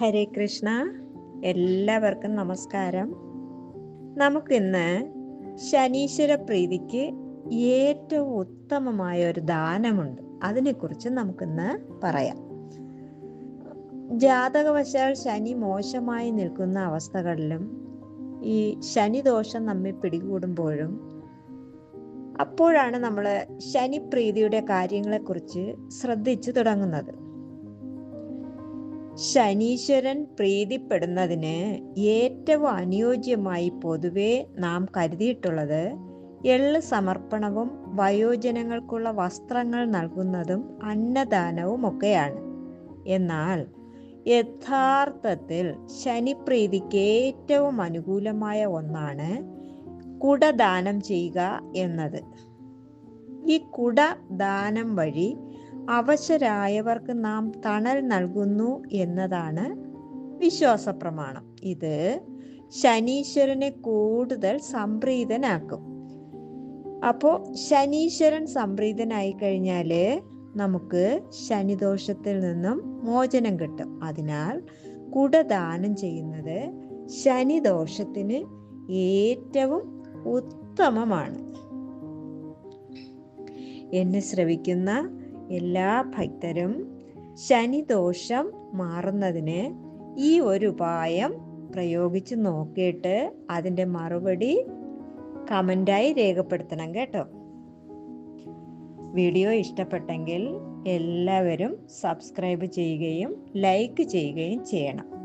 ഹരേ കൃഷ്ണ. എല്ലാവർക്കും നമസ്കാരം. നമുക്കിന്ന് ശനീശ്വര പ്രീതിക്ക് ഏറ്റവും ഉത്തമമായ ഒരു ദാനമുണ്ട്. അതിനെക്കുറിച്ച് നമുക്കിന്ന് പറയാം. ജാതകവശാൽ ശനി മോശമായി നിൽക്കുന്ന അവസ്ഥകളിലും ഈ ശനിദോഷം നമ്മെ പിടികൂടുമ്പോഴും അപ്പോഴാണ് നമ്മൾ ശനിപ്രീതിയുടെ കാര്യങ്ങളെക്കുറിച്ച് ശ്രദ്ധിച്ചു തുടങ്ങുന്നത്. ശനീശ്വരൻ പ്രീതിപ്പെടുന്നതിന് ഏറ്റവും അനുയോജ്യമായി പൊതുവെ നാം കരുതിയിട്ടുള്ളത് എള്ള് സമർപ്പണവും വയോജനങ്ങൾക്കുള്ള വസ്ത്രങ്ങൾ നൽകുന്നതും അന്നദാനവും ഒക്കെയാണ് എന്നാൽ യഥാർത്ഥത്തിൽ ശനിപ്രീതിക്ക് ഏറ്റവും അനുകൂലമായ ഒന്നാണ് കുടദാനം ചെയ്യുക എന്നത്. ഈ കുടദാനം വഴി അവശരായവർക്ക് നാം തണൽ നൽകുന്നു എന്നതാണ് വിശ്വാസ പ്രമാണം ഇത് ശനീശ്വരനെ കൂടുതൽ സംപ്രീതനാക്കും. അപ്പോൾ ശനീശ്വരൻ സംപ്രീതനായി കഴിഞ്ഞാൽ നമുക്ക് ശനിദോഷത്തിൽ നിന്നും മോചനം കിട്ടും. അതിനാൽ കുടദാനം ചെയ്യുന്നത് ശനിദോഷത്തിന് ഏറ്റവും ഉത്തമമാണ്. എന്നെ ശ്രവിക്കുന്ന എല്ലാ ഭക്തരും ശനിദോഷം മാറുന്നതിന് ഈ ഒരു ഉപായം പ്രയോഗിച്ച് നോക്കിയിട്ട് അതിന്റെ മറുപടി കമന്റായി രേഖപ്പെടുത്തണം കേട്ടോ. വീഡിയോ ഇഷ്ടപ്പെട്ടെങ്കിൽ എല്ലാവരും സബ്സ്ക്രൈബ് ചെയ്യുകയും ലൈക്ക് ചെയ്യുകയും ചെയ്യണം.